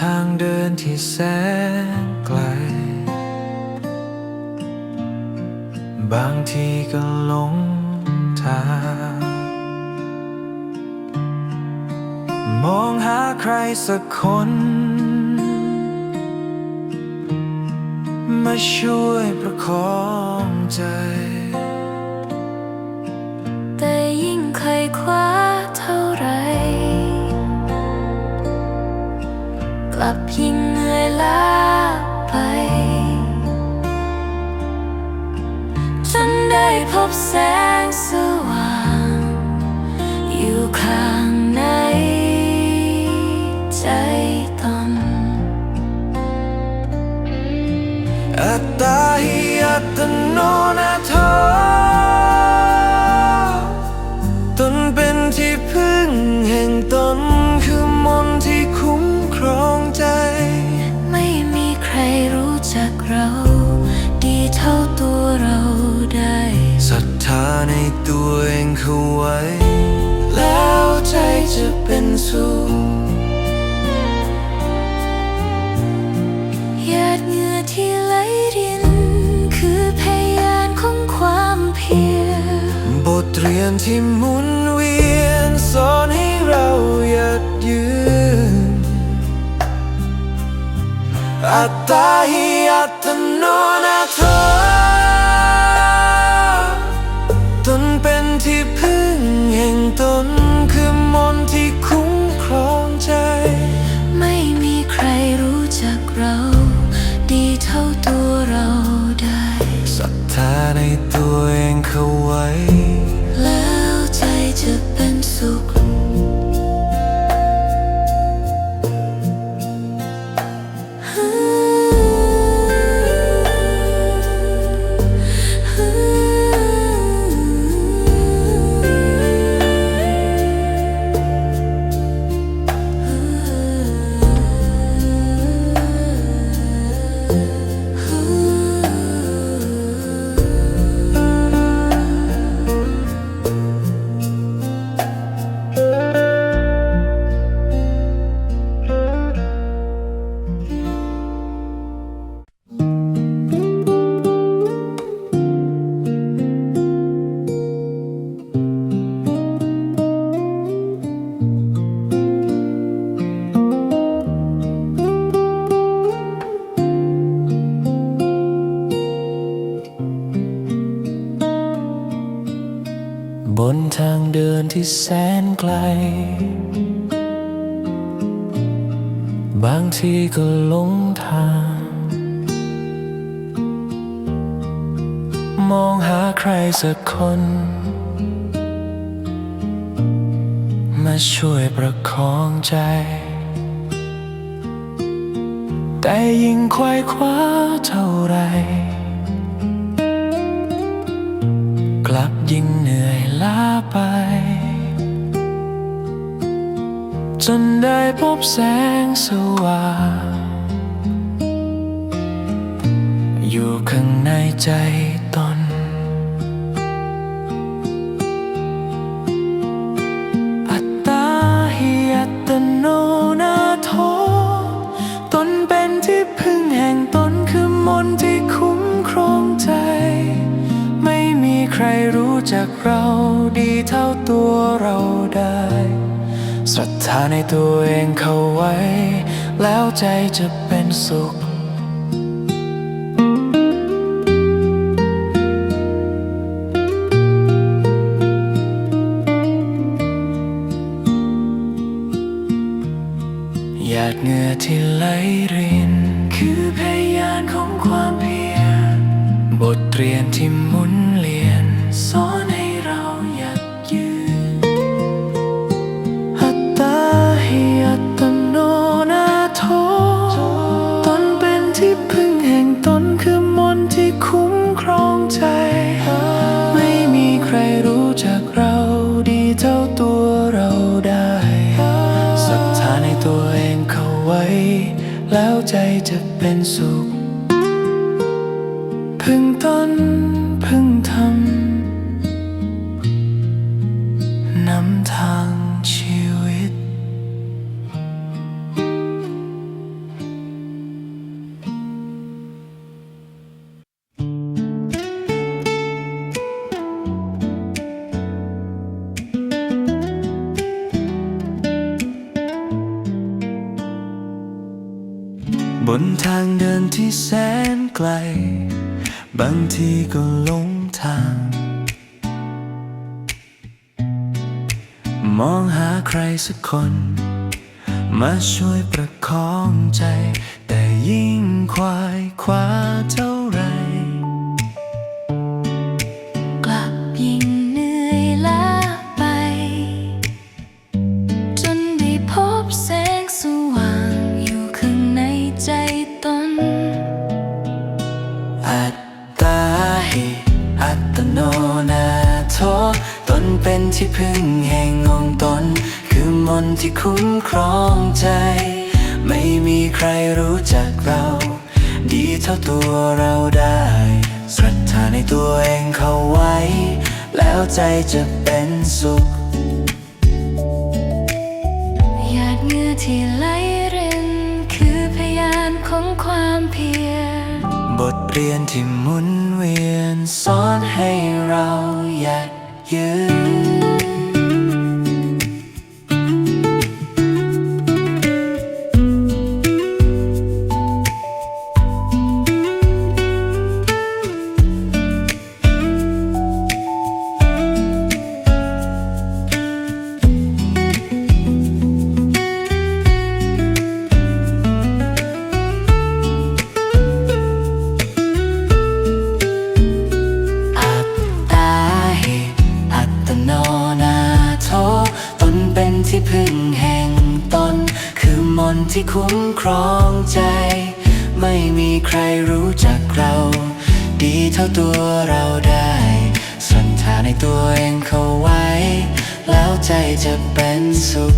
ทางเดินที่แสนไกล บางทีก็หลงทาง มองหาใครสักคน มาช่วยประคองใจ แต่ยิ่งใครคว้า เราดีเท่าตัวเราได้ศรัทธาในตัวเองเข้าไว้ แล้วใจจะเป็นสุขหยาดเหงื่อที่ไหลริน คือพยานของความเพียรบทเรียนที่หมุนเวียนสอนให้เราหยัดยืนอัตตาหิอั บนทางเดินที่แสนไกล บางทีก็หลงทาง มองหาใครสักคน มาช่วยประคองใจ แต่ยิ่งควายคว้าเท่าไร กลับยิ่งเหนื่อย ล้าไป จนได้พบแสงสว่าง อยู่ข้างในใจ จากเราดีเท่าตัวเราได้ศรัทธาในตัวเองเข้าไว้ แล้วใจจะเป็นสุข แล้วใจจะเป็นสุข พึ่งตน นไกล บางทีก็หลงทาง มองหาใครสักคน มาช่วยประคองใจ แต่ยิ่งควายคว้าเท่า ที่พึ่งแห่งองค์ตน คือมนต์ที่คุ้มครองใจ ไม่มีใครรู้จักเรา ดีเท่าตัวเราได้ศรัทธาในตัวเองเข้าไว้ แล้วใจจะเป็นสุขหยาดเหงื่อที่ไหลริน คือพยานของความเพียรบทเรียนที่หมุนเวียนสอนให้เราอยากยืน ใจจะเป็นสุข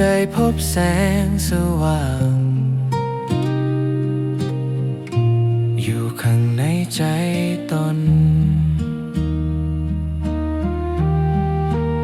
ได้พบแสงสว่าง อยู่ข้างในใจตน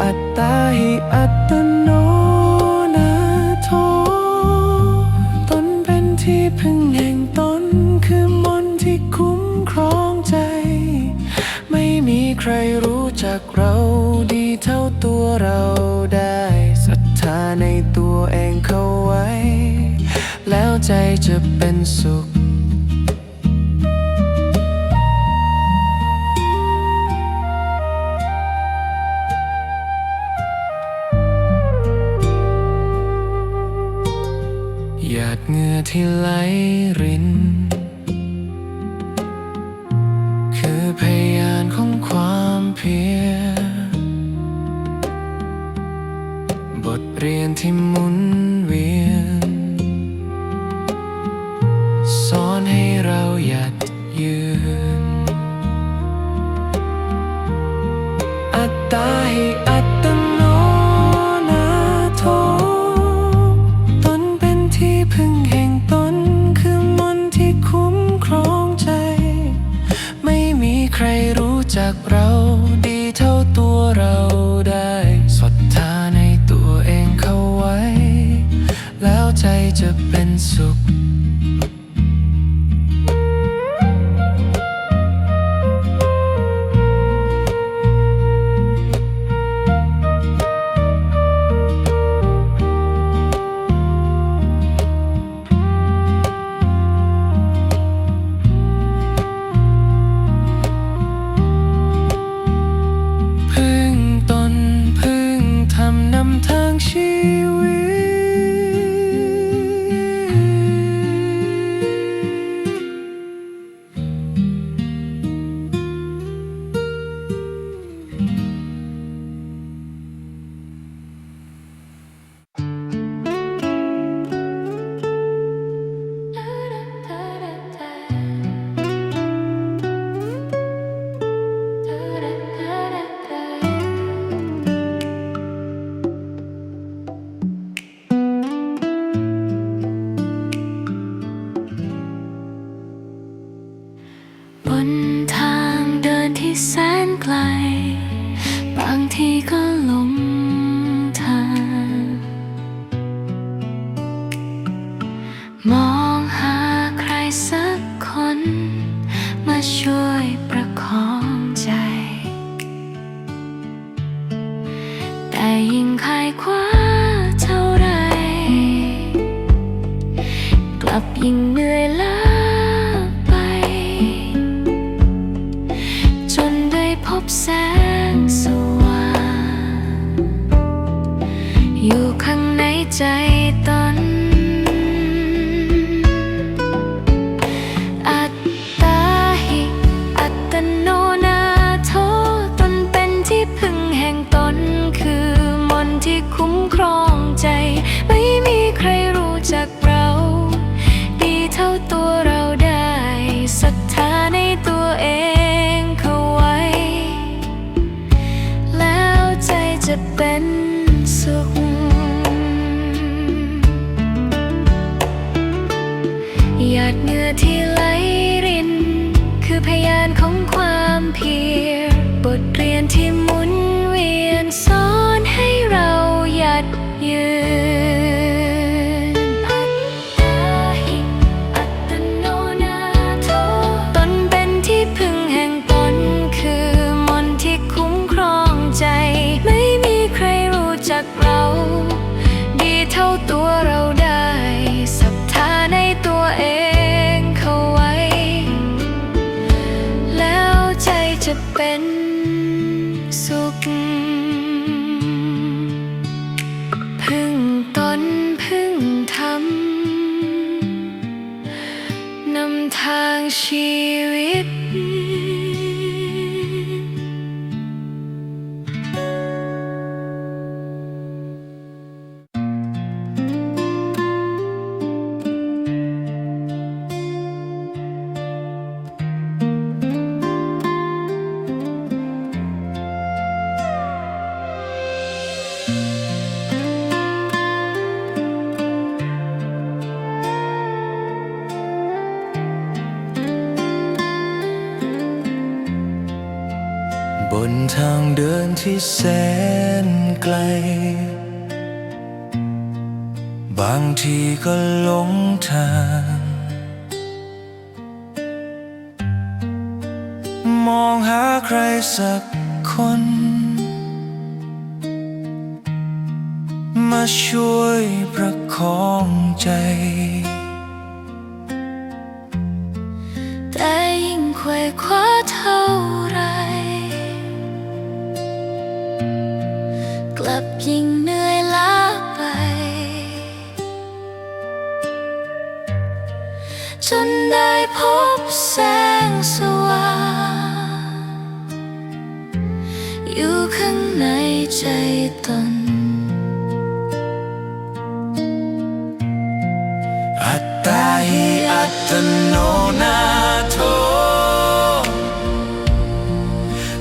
อัตตาหิอัตโนนาโทตนเป็นที่พึ่งแห่งตนคือมนที่คุ้มครองใจ ไม่มีใครรู้จักเราดีเท่าตัวเราได้ เองเข้าไว้ แล้วใจจะเป็นสุขหยาดเหงื่อที่ไหลริ ให้ ช่วยประคอง ที่แสนไกล บางทีก็หลงทาง มองหาใครสักคน มาช่วยประคองใจ อยู่ข้างในใจตน อัตตาหิอัตโนนาโท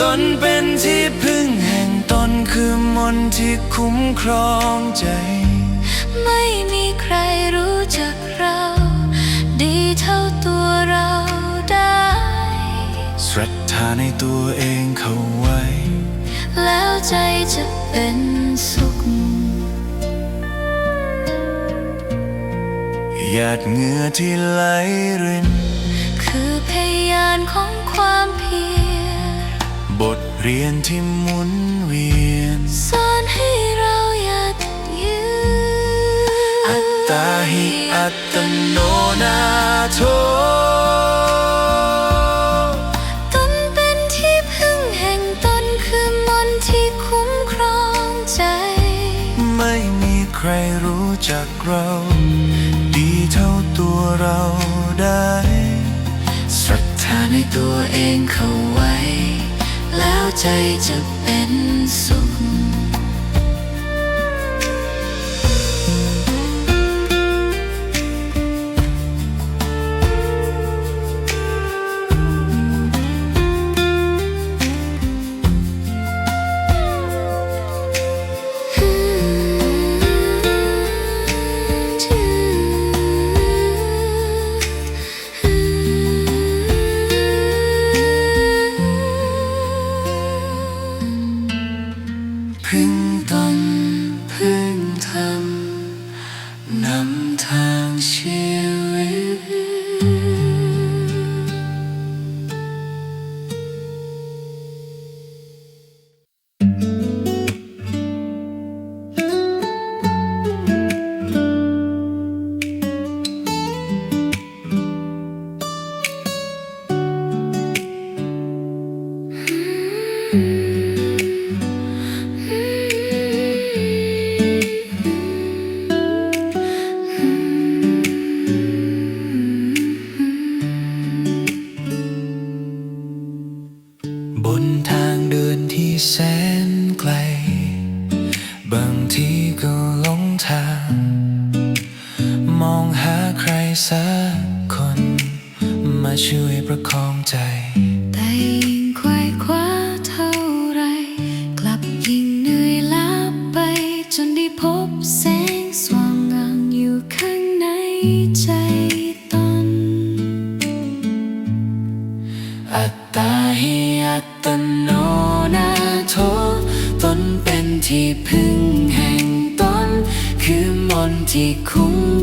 ตนเป็นที่พึ่งแห่งตนคือมนต์ที่คุ้มครองใจ ไม่มีใครรู้จักเรา ดีเท่าตัวเราได้ ศรัทธาในตัวเองเข้าไว้ แล้วใจจะเป็นสุข หยาดเหงื่อที่ไหลริน คือพยานของความเพียร บทเรียนที่หมุนเวียน สอนให้เราหยัดยืนอัตตาหิอัตโนนาโท จากเรา ดีเท่าตัวเราได้ศรัทธาในตัวเองเข้าไว้ แล้วใจจะเป็นสุข 他 แสนไกล บางทีก็หลงทาง มองหาใครสักคน มาช่วยประคองใจ ที่พึ่งแห่งตนคือมนที่คุ้ม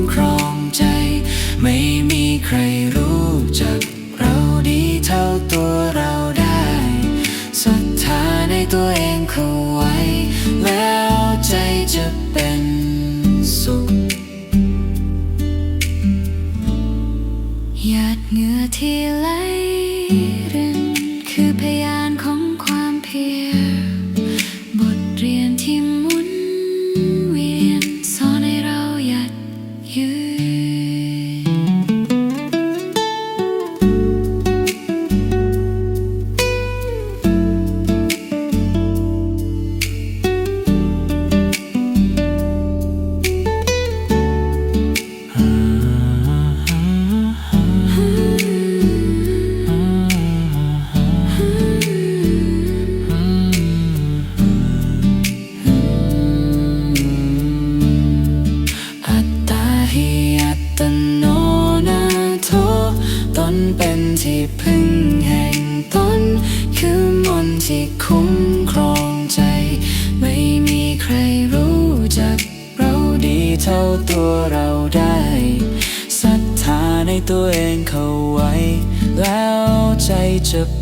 คุ้มครองใจ ไม่มีใครรู้จักเราดีเท่าตัวเราได้ศรัทธาในตัวเองเข้าไว้ แล้วใจจะ